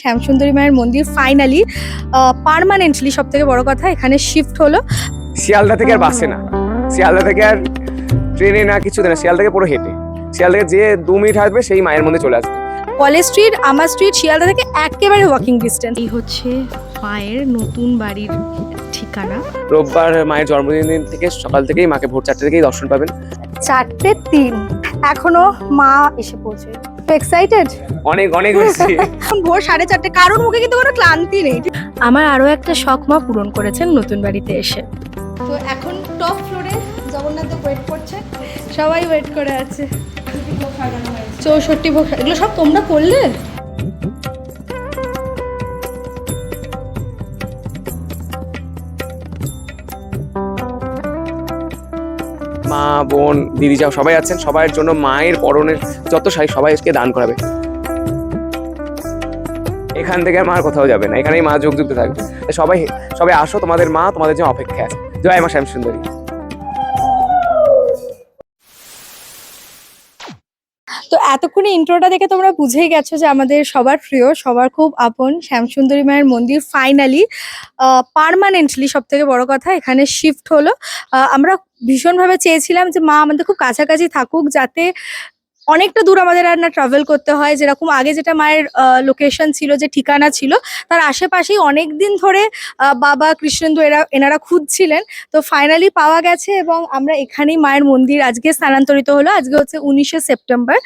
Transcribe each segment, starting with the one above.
শ্যামসুন্দরী মায়ের মন্দির finally permanently সব থেকে বড় কথা এখানে শিফট হলো। শিয়ালদা থেকে আর বাসে না। শিয়ালদা থেকে আর ট্রেনে না কিছু না শিয়ালদা থেকে পুরো হেঁটে। শিয়ালদা থেকে যে দু মিনিট আসবে সেই মায়ের মধ্যে চলে আসবে। College Street Amherst Street Sealdah থেকে একেবারে ওয়াকিং ডিস্টেন্স এই হচ্ছে মায়ের নতুন বাড়ির ঠিকানা। রোববার মায়ের জন্মদিন দিন থেকে সকাল থেকেই মাকে ভোর চারটে থেকেই দর্শন পাবেন। চারটে তিন। এখনও মা এসে পৌঁছে। এক্সাইটেড অনেক অনেক বেশি। এখন ভোর সাড়ে চারটে। কারোর মুখে কিন্তু কোনো ক্লান্তি নেই। আমার আরও একটা শখ মা পূরণ করেছেন নতুন বাড়িতে এসে। তো এখন টপ ফ্লোরে জগন্নাথ ওয়েট করছে। সবাই ওয়েট করে আছে। চৌষট্টি ভোগ এগুলো সব তোমরা করলে? বোন, দিদি যাও, সবাই আছেন সবার জন্য মায়ের পরনের যত শাড়ি সবাই আজকে দান করাবে। এখান থেকে মার কোথাও যাবে না, এখানেই মা যোগ যুক্ত থাকবে। সবাই সবাই আসো, তোমাদের মা তোমাদের জন্য অপেক্ষা আছে। জয় মা শ্যাম সুন্দরী তো এতক্ষণে ইন্ট্রোটা দেখে তোমরা বুঝেই গেছো যে আমাদের সবার প্রিয়, সবার খুব আপন শ্যামসুন্দরী মায়ের মন্দির ফাইনালি পারমানেন্টলি সব থেকে বড় কথা এখানে শিফট হলো। আমরা ভীষণভাবে চেয়েছিলাম যে মা আমাদের খুব কাছাকাছি থাকুক যাতে অনেকটা দূর আমাদের আর না ট্রাভেল করতে হয়। যেরকম আগে যেটা মায়ের লোকেশন ছিল, যে ঠিকানা ছিল, তার আশেপাশেই অনেক দিন ধরে বাবা কৃষ্ণেন্দু এরা, এনারা খুঁজছিলেন। তো ফাইনালি পাওয়া গেছে এবং আমরা এখানেই মায়ের মন্দির আজকে স্থানান্তরিত হলো। আজকে হচ্ছে উনিশে সেপ্টেম্বর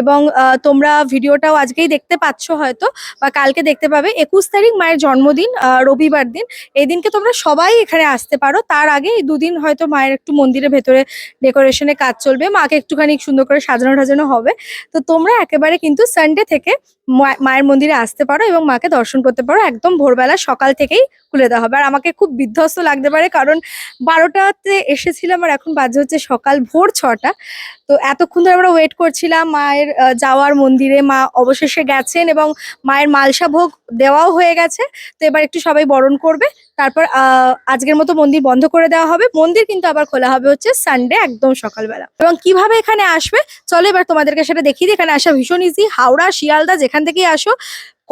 এবং তোমরা ভিডিওটাও আজকেই দেখতে পাচ্ছ হয়তো বা কালকে দেখতে পাবে। একুশ তারিখ মায়ের জন্মদিন রবিবার দিন। এই দিনকে তোমরা সবাই এখানে আসতে পারো। তার আগে দুদিন হয়তো মায়ের একটু মন্দিরের ভেতরে ডেকোরেশনে কাজ চলবে। মাকে একটুখানি সুন্দর করে সাজানো টাজানো হবে। তো তোমরা একেবারে কিন্তু সানডে থেকে মায়ের মন্দিরে আসতে পারো এবং মাকে দর্শন করতে পারো। একদম ভোরবেলা সকাল থেকেই খুলে দেওয়া হবে। আর আমাকে খুব বিধ্বস্ত লাগতে পারে কারণ বারোটাতে এসেছিলাম আর এখন বাজে হচ্ছে সকাল ভোর ছটা। তো এতক্ষণ ধরে আমরা ওয়েট করছিলাম মায়ের যাওয়ার মন্দিরে। মা অবশেষে গেছেন এবং মায়ের মালসা ভোগ দেওয়াও হয়ে গেছে। তো এবার একটু সবাই বরণ করবে। তারপর আজকের মতো মন্দির বন্ধ করে দেওয়া হবে। মন্দির কিন্তু আবার খোলা হবে হচ্ছে সানডে একদম সকালবেলা। এবং কীভাবে এখানে আসবে? চলো এবার তোমাদেরকে সেটা দেখিয়ে এখানে আসা ভীষণ ইজি হাওড়া, শিয়ালদা যেখান থেকেই আসো।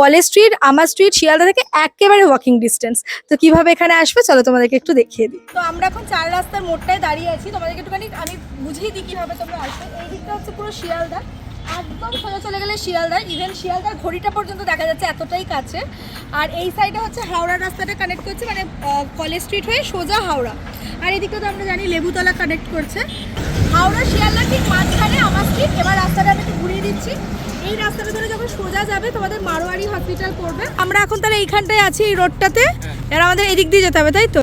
College Street, Amherst Street, Sealdah থেকে একেবারে ওয়াকিং ডিস্টেন্স তো কীভাবে এখানে আসবে চলো তোমাদেরকে একটু দেখিয়ে দিই। তো আমরা এখন চার রাস্তার মোড়টায় দাঁড়িয়ে আছি। তোমাদেরকে একটুখানি আমি বুঝিয়ে দিই কীভাবে তোমরা আসবে। এই দিকটা হচ্ছে পুরো শিয়ালদা। একদম সোজা চলে গেলে শিয়ালদা। ইভেন শিয়ালদার ঘড়িটা পর্যন্ত দেখা যাচ্ছে এতটাই কাছে। আর এই সাইডে হচ্ছে হাওড়া রাস্তাটা কানেক্ট করছে মানে কলেজ স্ট্রিট হয়ে সোজা হাওড়া। আর এদিকে তো আমরা জানি লেবুতলা কানেক্ট করছে। হাওড়া শিয়ালদা ঠিক মাঝখানে আমার স্ট্রিট এবার রাস্তাটা আমি ঘুরিয়ে দিচ্ছি। এই রাস্তাটা ধরে যখন সোজা যাবে তোমাদের মারোয়ারি হসপিটাল পড়বে। আমরা এখন তাহলে এইখানটায় আছি এই রোডটাতে এর আমাদের এদিক দিয়ে যেতে হবে তাই তো?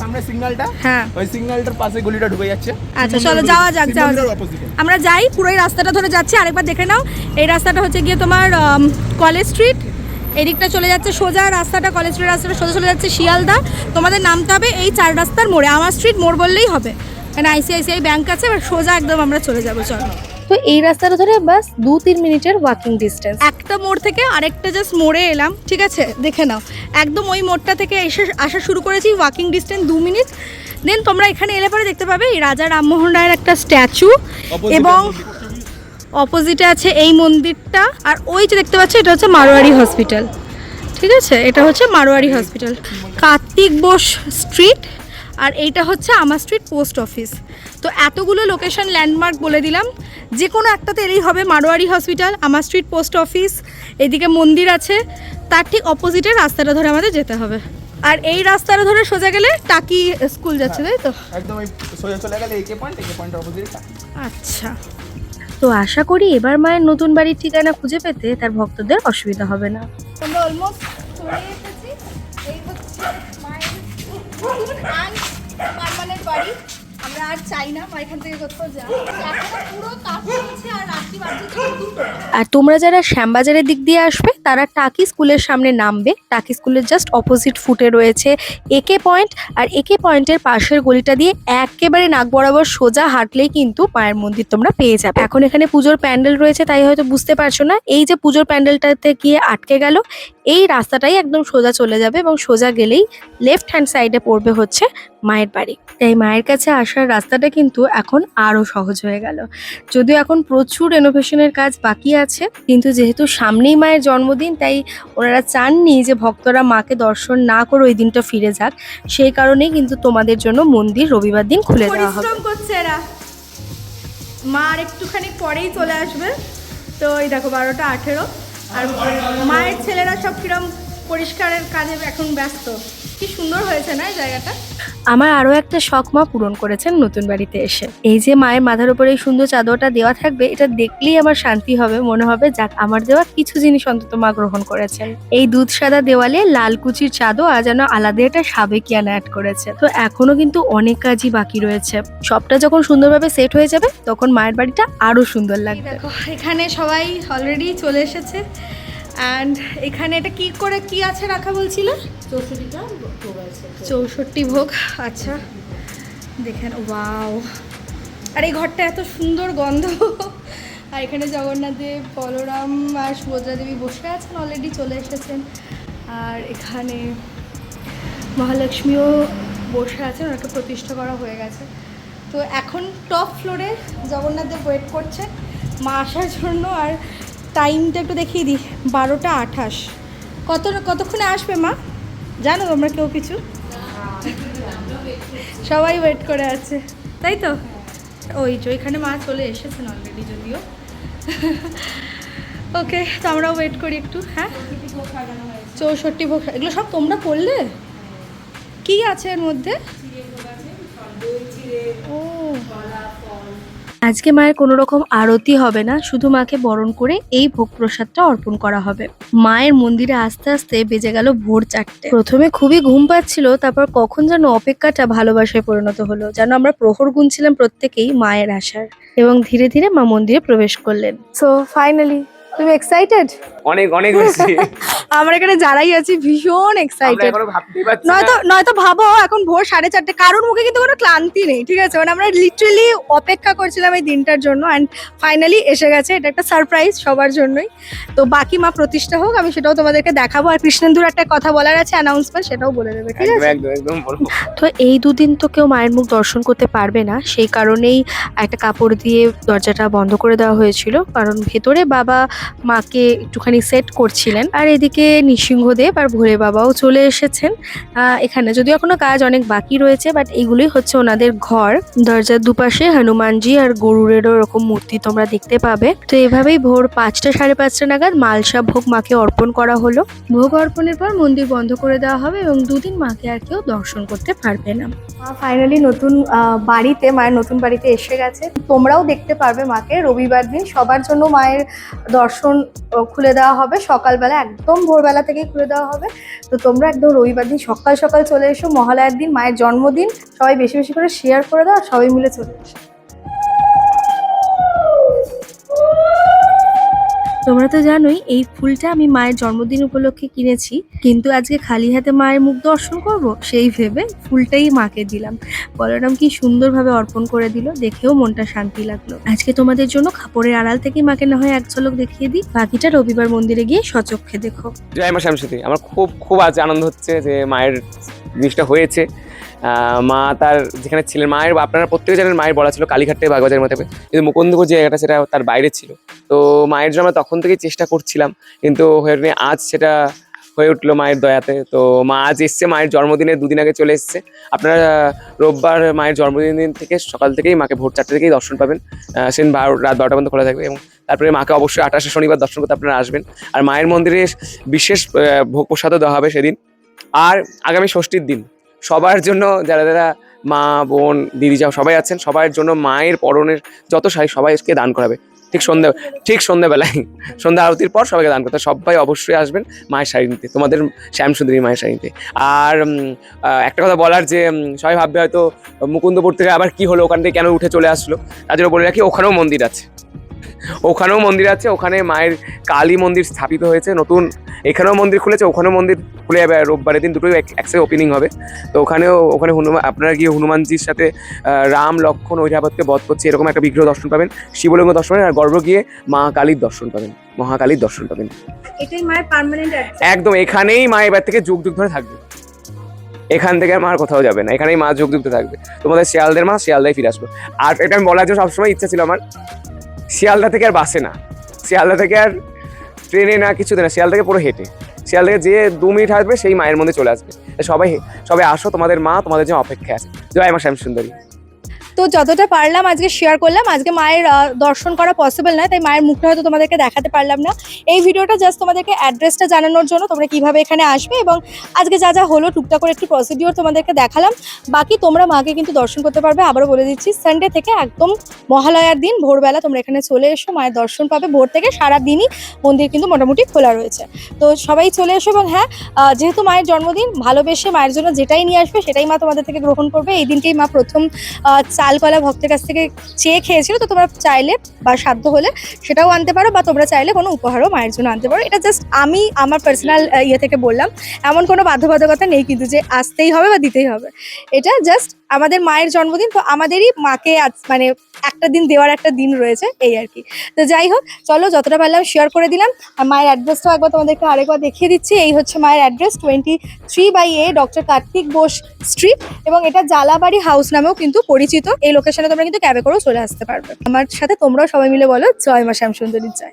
সামনে সিগন্যালটা হ্যাঁ। ওই সিগন্যালটার পাশে গলিটা ঢুকে যাচ্ছে। আচ্ছা চলো যাওয়া যাক যাওয়া যাক। আমরা যাই পুরো এই রাস্তাটা ধরে যাচ্ছি আরেকবার দেখে নাও। এই রাস্তাটা হচ্ছে গিয়ে তোমার কলেজ স্ট্রিট এদিকটা চলে যাচ্ছে সোজা রাস্তাটা কলেজ স্ট্রিট রাস্তাটা সোজা চলে যাচ্ছে শিয়ালদা। তোমাদের নামতে হবে এই চার রাস্তার মোড়ে। আমার স্ট্রিট মোড় বললেই হবে। এখানে আইসিআইসিআই ব্যাংক আছে এবার সোজা একদম আমরা চলে যাব চলো। তো এই রাস্তাটা ধরে বাস দু তিন মিনিটের ওয়াকিং ডিস্টেন্স একটা মোড় থেকে আরেকটা জাস্ট মোড়ে এলাম ঠিক আছে? দেখে নাও। একদম ওই মোড়টা থেকে এসে আসা শুরু করেছি ওয়াকিং ডিস্টেন্স দু মিনিট। দেন তোমরা এখানে এলে পরে দেখতে পাবে এই রাজা রামমোহন রায়ের একটা স্ট্যাচু এবং অপোজিটে আছে এই মন্দিরটা। আর ওই যে দেখতে পাচ্ছ এটা হচ্ছে মারোয়ারি হসপিটাল ঠিক আছে? এটা হচ্ছে মারোয়ারি হসপিটাল কার্তিক বোস স্ট্রিট আর এইটা হচ্ছে আমার স্ট্রিট পোস্ট অফিস তো এতগুলো লোকেশন ল্যান্ডমার্ক বলে দিলাম। যে কোনো একটাতে এলেই হবে Marwari hospital Amherst Street post office এদিকে মন্দির আছে। তার ঠিক অপোজিটে রাস্তাটা ধরে আমাদের যেতে হবে। আর এই রাস্তাটা ধরে সোজা গেলে টাকি স্কুল যাচ্ছে তাই তো? একদম সোজা চলে গেলে একে পয়েন্ট একে পয়েন্টের অপোজিটে আচ্ছা। তো আশা করি এবার মায়ের নতুন বাড়ির ঠিকানা খুঁজে পেতে তার ভক্তদের অসুবিধা হবে না। আমরা অলমোস্ট পার্মানেন্ট বাড়ি আর তোমরা যারা শ্যামবাজারের দিক দিয়ে আসবে, তারা টাকি স্কুলের সামনে নামবে। টাকি স্কুলের জাস্ট অপোজিট ফুটে রয়েছে একে পয়েন্ট আর একে পয়েন্টের পাশের গলিটা দিয়ে একেবারে নাক বরাবর সোজা হাঁটলেই কিন্তু মায়ের মন্দির তোমরা পেয়ে যাবে। এখন এখানে পুজোর প্যান্ডেল রয়েছে, তাই হয়তো বুঝতে পারছ না। এই যে পুজোর প্যান্ডেলটাতে গিয়ে আটকে গেল, এই রাস্তাটাই একদম সোজা চলে যাবে এবং সোজা গেলেই লেফট হ্যান্ড সাইডে পড়বে হচ্ছে মায়ের বাড়ি। তাই মায়ের কাছে আসার রাস্তাটা কিন্তু এখন আরও সহজ হয়ে গেল। যদিও এখন প্রচুর রেনোভেশনের কাজ বাকি আছে, কিন্তু যেহেতু সামনেই মায়ের জন্মদিন, তাই ওনারা চাননি যে ভক্তরা মাকে দর্শন না করে ওই দিনটা ফিরে যাক। সেই কারণেই কিন্তু তোমাদের জন্য মন্দির রবিবার দিন খুলে দেওয়া হবে। মা আর একটুখানি পরেই চলে আসবে। তো এই দেখো, বারোটা আঠেরো। আর মায়ের ছেলেরা সব কিরম পরিষ্কারের কাজে এখন ব্যস্ত। কি সুন্দর হয়েছে না এই জায়গাটা? আমার আরও একটা শখ মা পূরণ করেছেন নতুন বাড়িতে এসে। এই যে মায়ের মাথার উপরে এই সুন্দর চাদরটা দেওয়া থাকবে এটা দেখলেই আমার শান্তি হবে মনে হবে যাক আমার দেওয়া কিছু জিনিস অন্তত মা গ্রহণ করেছেন। এই দুধ সাদা দেওয়ালে লাল কুচির চাদর আর যেন আলাদা একটা সাবেকিয়ানা অ্যাড করেছে। তো এখনও কিন্তু অনেক কাজই বাকি রয়েছে। সবটা যখন সুন্দরভাবে সেট হয়ে যাবে তখন মায়ের বাড়িটা আরও সুন্দর লাগবে। দেখো এখানে সবাই অলরেডি চলে এসেছে। অ্যান্ড এখানে এটা কি করে কি আছে রাখা বলছিলে? চৌষট্টি ভোগ আচ্ছা। দেখেন ওয়াও। আর এই ঘরটা এত সুন্দর গন্ধ। আর এখানে জগন্নাথ দেব বলরাম আর সুভদ্রা দেবী বসে আছেন অলরেডি চলে এসেছেন। আর এখানে মহালক্ষ্মীও বসে আছেন ওনাকে প্রতিষ্ঠা করা হয়ে গেছে। তো এখন টপ ফ্লোরে জগন্নাথ দেব ওয়েট করছে মা আসার জন্য। আর টাইমটা একটু দেখিয়ে দিই। বারোটা আঠাশ। কত কতক্ষণে আসবে মা? জানো তোমরা কেউ কিছু? সবাই ওয়েট করে আছে। তাই তো? ওই যে ওইখানে মা চলে এসেছেন অলরেডি যদিও। ওকে তো আমরাও ওয়েট করি একটু হ্যাঁ? চৌষট্টি ভোগ এগুলো সব তোমরা করলে? কি আছে এর মধ্যে? ও। আজকে মায়ের কোনো রকম আরতি হবে না, শুধু মাকে বরণ করে এই ভোগ প্রসাদটা অর্পণ করা হবে। মায়ের মন্দিরে আস্তে আস্তে বেজে গেল ভোর চারটে। প্রথমে খুবই ঘুম পাচ্ছিল, তারপর কখন যেন অপেক্ষাটা ভালোবাসায় পরিণত হলো, যেন আমরা প্রহর গুনছিলাম প্রত্যেকেই মায়ের আসার এবং ধীরে ধীরে মা মন্দিরে প্রবেশ করলেন। সো ফাইনালি তুমি এক্সাইটেড অনেক অনেক বেশি আমরা এখানে যারাই আছি ভীষণ এক্সাইটেড। নয়তো নয়তো ভাবো এখন ভোর সাড়ে চারটে কারোর মুখে কিন্তু কোনো ক্লান্তি নেই ঠিক আছে? মানে আমরা লিটারেলি অপেক্ষা করছিলাম এই দিনটার জন্য অ্যান্ড ফাইনালি এসে গেছে এটা একটা সারপ্রাইজ সবার জন্যই। তো বাকি মা প্রতিষ্ঠা হোক আমি সেটাও তোমাদেরকে দেখাবো। আর কৃষ্ণেন্দুর একটা কথা বলার আছে অ্যানাউন্সমেন্ট সেটাও বলে দেবে ঠিক আছে? তো এই দুদিন তো কেউ মায়ের মুখ দর্শন করতে পারবে না সেই কারণেই একটা কাপড় দিয়ে দরজাটা বন্ধ করে দেওয়া হয়েছিল। কারণ ভেতরে বাবা মাকে একটুখানি সেট করছিলেন। আর এদিকে নৃসিংহদেব আর ভোলে বাবাও চলে এসেছেন। এখানে যদিও এখনও কাজ অনেক বাকি রয়েছে বাট এগুলোই হচ্ছে ওনাদের ঘর। দরজার দুপাশে হনুমানজি আর গরুরেরও এরকম মূর্তি তোমরা দেখতে পাবে। তো এভাবেই ভোর পাঁচটা সাড়ে পাঁচটা নাগাদ মালসা ভোগ মাকে অর্পণ করা হলো। ভোগ অর্পণের পর মন্দির বন্ধ করে দেওয়া হবে এবং দুদিন মাকে আর কেউ দর্শন করতে পারবে না। ফাইনালি নতুন বাড়িতে, মায়ের নতুন বাড়িতে এসে গেছে। তোমরাও দেখতে পারবে মাকে। রবিবার দিন সবার জন্য মায়ের দর্শন খুলে দেওয়া হবে। সকালবেলা একদম ভোরবেলা থেকেই খুলে দেওয়া হবে। তো তোমরা একদম রবিবার দিন সকাল সকাল চলে এসো। মহালয়ার দিন, মায়ের জন্মদিন। সবাই বেশি বেশি করে শেয়ার করে দাও আর সবাই মিলে চলে এসো। তোমরা তো জানোই, এই ফুলটা আমি মায়ের জন্মদিন উপলক্ষে কিনেছি। কিন্তু আজকে খালি হাতে মায়ের মুখ দর্শন করব, সেই ভেবে ফুলটাই মাকে দিলাম। বলরাম কি সুন্দরভাবে অর্পণ করে দিল, দেখেও মনটা শান্তি লাগল। আজকে তোমাদের জন্য কাপড়ের আড়াল থেকে মাকে না হয় এক ঝলক দেখিয়ে দিই। বাকিটা রবিবার মন্দিরে গিয়ে সচক্ষে দেখো। জয় মা আমার খুব খুব আজ আনন্দ হচ্ছে যে মায়ের জিনিসটা হয়েছে। মা তার যেখানে ছিলেন, মায়ের আপনারা প্রত্যেকে জানেন মায়ের বলা ছিল কালীঘাটে বাগবাজারের মধ্যে কিন্তু মুকুন্দপুর যে জায়গাটা, সেটা তার বাইরে ছিল। তো মায়ের জন্য আমরা তখন থেকেই চেষ্টা করছিলাম। কিন্তু হয়ে। আজ সেটা হয়ে উঠল মায়ের দয়াতে। তো মা আজ এসছে, মায়ের জন্মদিনে দুদিন আগে চলে এসছে। আপনারা রোববার মায়ের জন্মদিন দিন থেকে সকাল থেকেই মাকে ভোর চারটে থেকেই দর্শন পাবেন। সেদিন বারো, রাত বারোটা পর্যন্ত খোলা থাকবে। এবং তারপরে মাকে অবশ্যই আঠাশে শনিবার দর্শন করতে আপনারা আসবেন। আর মায়ের মন্দিরে বিশেষ ভোগ প্রসাদও দেওয়া হবে সেদিন। আর আগামী ষষ্ঠীর দিন। সবার জন্য যারা যারা মা, বোন, দিদি যা সবাই আছেন, সবার জন্য মায়ের পরনের যত শাড়ি সবাইকে দান করাবে। ঠিক সন্ধ্যা, ঠিক সন্ধ্যাবেলায়, সন্ধ্যা আরতির পর সবাইকে দান করতে সবাই অবশ্যই আসবেন মায়ের শাড়ি নিতে, তোমাদের শ্যামসুন্দরী মায়ের শাড়ি নিতে। আর একটা কথা বলার যে সবাই ভাববে হয়তো মুকুন্দপুর থেকে আবার কি হলো, ওখান থেকে কেন উঠে চলে আসলো? জন্য বলে রাখি, ওখানেও মন্দির আছে। ওখানেও মন্দির আছে ওখানে মায়ের কালী মন্দির স্থাপিত হয়েছে নতুন এখানেও মন্দির খুলেছে ওখানেও মন্দির খুলে যাবে রোববারের দিন দুটোই এক- একসাথে ওপেনিং হবে। তো ওখানেও ওখানে হনুমান আপনারা গিয়ে হনুমানজির সাথে রাম লক্ষণ ঐরাবতকে বধ করছে এরকম একটা বিগ্রহ দর্শন পাবেন শিবলিঙ্গ দর্শন পাবেন আর গর্ব গিয়ে মা কালীর দর্শন পাবেন মহাকালীর দর্শন পাবেন। এটাই মায়ের পার্মানেন্ট একদম এখানেই মা এবার থেকে যুগ যুগ ধরে থাকবে। এখান থেকে আর কোথাও যাবে না এখানেই মা যোগ থাকবে। তোমাদের শিয়ালদের মা শিয়ালদায় ফিরে আসবে। আর এটা আমি বলার জন্য সবসময় ইচ্ছা ছিল আমার শিয়ালদা থেকে আর বাসে না। শিয়ালদা থেকে আর ট্রেনে না কিছুতে না, শিয়ালদাকে পুরো হেঁটে। শিয়ালদাকে যে দু মিনিট আসবে সেই মায়ের মধ্যে চলে আসবে। সবাই সবাই আসো, তোমাদের মা তোমাদের যে অপেক্ষা আছে। জয় মা শ্যাম সুন্দরী তো যতটা পারলাম আজকে শেয়ার করলাম আজকে মায়ের দর্শন করা পসিবল নয় তাই মায়ের মুখটা হয়তো তোমাদেরকে দেখাতে পারলাম না। এই ভিডিওটা জাস্ট তোমাদেরকে অ্যাড্রেসটা জানানোর জন্য তোমরা কীভাবে এখানে আসবে এবং আজকে যা যা হলো টুকটাক করে একটু প্রসিডিওর তোমাদেরকে দেখালাম। বাকি তোমরা মাকে কিন্তু দর্শন করতে পারবে আবারও বলে দিচ্ছি সানডে থেকে একদম মহালয়ার দিন ভোরবেলা তোমরা এখানে চলে এসো মায়ের দর্শন পাবে। ভোর থেকে সারা দিনই মন্দির কিন্তু মোটামুটি খোলা রয়েছে। তো সবাই চলে এসো এবং হ্যাঁ যেহেতু মায়ের জন্মদিন ভালোবেসে মায়ের জন্য যেটাই নিয়ে আসবে সেটাই মা তোমাদের থেকে গ্রহণ করবে। এই দিনকেই মা প্রথম আহ, চাল কলা ভক্তের কাছ থেকে চেয়ে খেয়েছিল, তো তোমরা চাইলে বা সাধ্য হলে সেটাও আনতে পারো বা তোমরা চাইলে কোনো উপহারও মায়ের জন্য আনতে পারো। এটা জাস্ট আমি আমার পার্সোনাল ইয়ে থেকে বললাম। এমন কোনো বাধ্যবাধকতা নেই কিন্তু যে আসতেই হবে বা দিতেই হবে। এটা জাস্ট আমাদের মায়ের জন্মদিন, তো আমাদেরই মাকে আজ- মানে একটা দিন দেওয়ার একটা দিন রয়েছে, এই আর কি। তো যাই হোক, চলো যতটা পারলাম শেয়ার করে দিলাম। আর মায়ের অ্যাড্রেসটাও একবার তোমাদেরকে আরেকবার দেখিয়ে দিচ্ছি। এই হচ্ছে মায়ের address twenty three by A Doctor Kartik Bose Street এবং এটা জালাবাড়ি হাউস নামেও কিন্তু পরিচিত। এই লোকেশনে তোমরা কিন্তু ক্যাবে করেও চলে আসতে পারবে। আমার সাথে তোমরাও সবাই মিলে বলো, জয় মা শ্যামসুন্দরীর জয়।